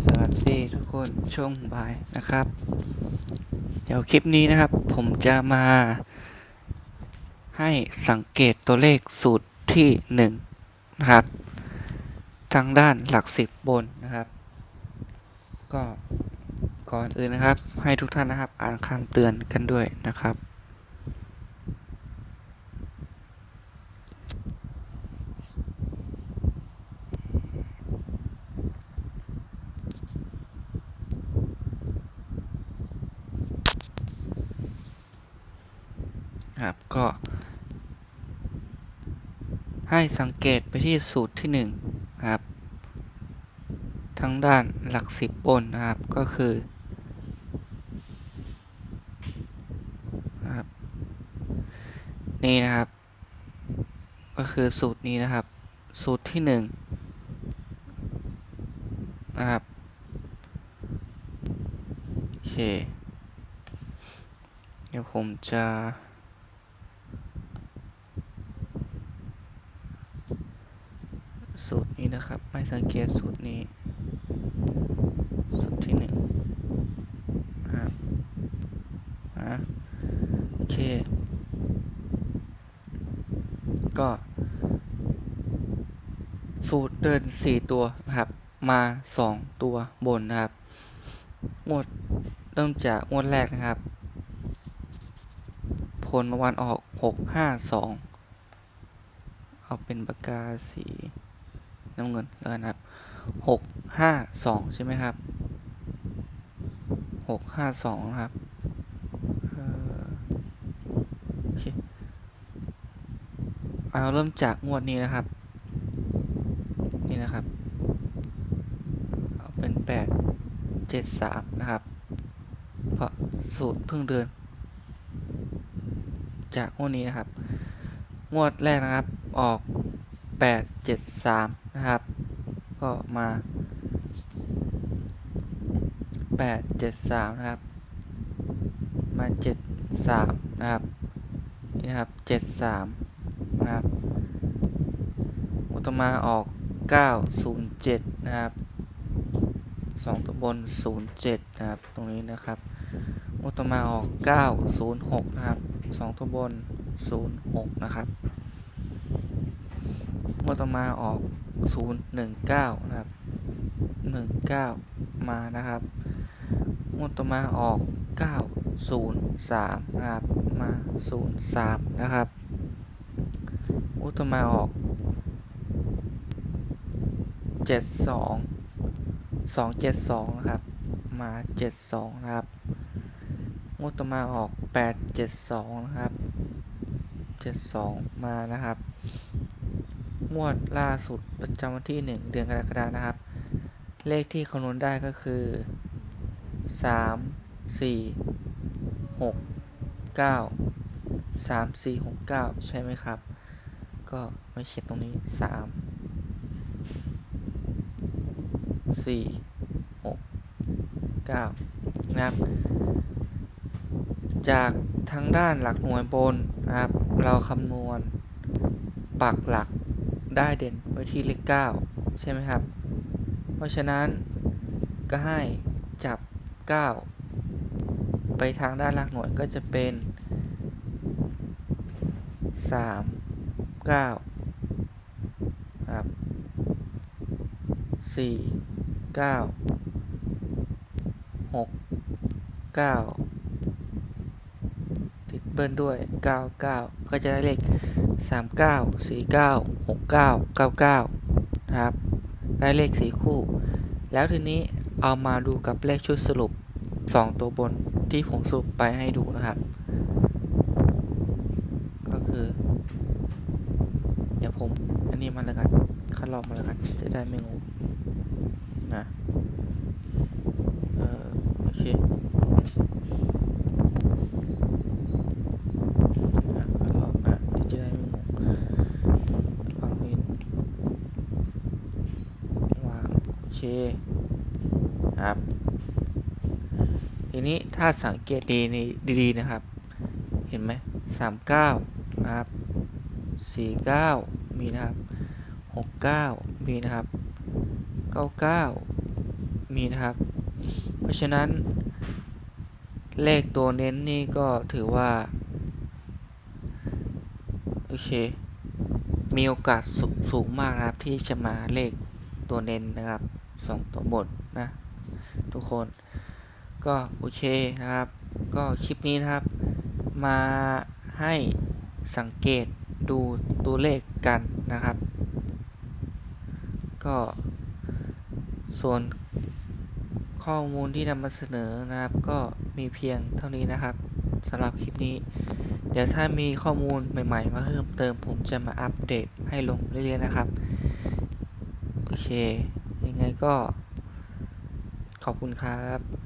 สวัสดีทุกคนช่วงบ่ายนะครับ เดี๋ยวคลิปนี้นะครับ ผมจะมา ให้สังเกตตัวเลขสูตรที่หนึ่งนะครับทางด้านหลักสิบบนนะครับ ก็ก่อนอื่นนะครับ ให้ทุกท่านนะครับ อ่านคำเตือนกันด้วยนะครับ ครับ ก็ ให้สังเกตไปที่สูตรที่หนึ่งนะครับ ทั้งด้านหลักสิบบนนะครับ ก็คือนะครับ นี่นะครับ ก็คือสูตรนี้นะครับ สูตรที่หนึ่งนะครับโอเค เดี๋ยวผมจะ สูตรนี้นะครับ ไม่สังเกตสูตรนี้ สูตรที่หนึ่งครับอะโอเค ก็ สูตรเดิน 4 ตัวนะครับ มา 2 ตัวบนนะครับ งวดเริ่มจากงวดแรกนะครับ ผลราวันออก 6 5 2 เอาเป็นปากกาสี น้ำเงินแล้วกันครับ6 5 2ใช่ไหมครับ6 5 2นะครับเอ่อโอเคเอาเริ่มจากงวดนี้นะครับ นี่นะครับ เอาเป็น8 7 3นะครับ เพราะสูตรเพิ่งเดินจากงวดนี้นะครับ งวดแรกนะครับออก8 7 3 นะครับ ก็มา 8 7 3 นะครับ มา 7 3 นะครับ นี่นะครับ 7 3 นะครับ อุตมาออก 9 0 7 นะครับ2ตัวบน 0 7 นะครับ ตรงนี้นะครับ อุตมาออก 9 0 6 นะครับ2ตัวบน 0 6 นะครับงวดต่อมาออก 0 1 9นะครับ19มานะครับงวดต่อมาออก9 0 3นะครับมา0 3นะครับงวดต่อมาออก7 2 2 7 2นะครับมา7 2นะครับงวดต่อมาออก8 7 2นะครับ72มานะครับ งวดล่าสุดประจำวันที่ 1 เดือนกรกฎาคมนะครับ เลขที่คำนวณได้ก็คือ 3 4 6 9 3 4 6 9 ใช่ไหมครับ ก็ไม่เขียนตรงนี้ 3 4 6 9 นะครับ จากทางด้านหลักหน่วยบนนะครับ เราคำนวณปักหลัก ได้เด่นไว้ที่เลข9ใช่ไหมครับ เพราะฉะนั้นก็ให้จับ 9 ไปทางด้านหลักหน่วยก็จะเป็น 3 9 ครับ 4 9 6 9 ติดเบิ้ลด้วย 99 ก็จะได้เลข 39 49 69 99นะครับได้เลข 4 คู่ แล้วทีนี้เอามาดูกับเลขชุดสรุป 2 ตัวบนที่ผมสรุปไปให้ดูนะครับ ก็คือ เดี๋ยวผม อันนี้มาแล้วกันคัดลอกมาแล้วกันจะได้ไม่งงนะ เออโอเค อะคัดลอกอะที่จะได้ไม่งงวางนี้วางโอ เคครับ ทีนี้ถ้าสังเกตดีนี่ดีๆนะครับ เห็นไหมสามเก้านะครับสี่เก้ามีนะครับหกเก้ามีนะครับเก้าเก้ามีนะครับ เพราะฉะนั้น เลขตัวเน้นนี่ก็ถือว่า โอเค มีโอกาสสสูงมากนะครับที่จะมาเลขตัวเน้นนะครับ สองตัวบนนะทุกคนก็โอเคนะครับ ก็คลิปนี้นะครับ มาให้สังเกตดูตัวเลขกันนะครับ ก็ส่วนข้อมูลที่นำมาเสนอนะครับ ก็มีเพียงเท่านี้นะครับสำหรับคลิปนี้ เดี๋ยวถ้ามีข้อมูลใหม่ ๆ มาเพิ่มเติมผมจะมาอัปเดตให้ลงเรื่อยๆนะครับ โอเค ยังไงก็ขอบคุณครับ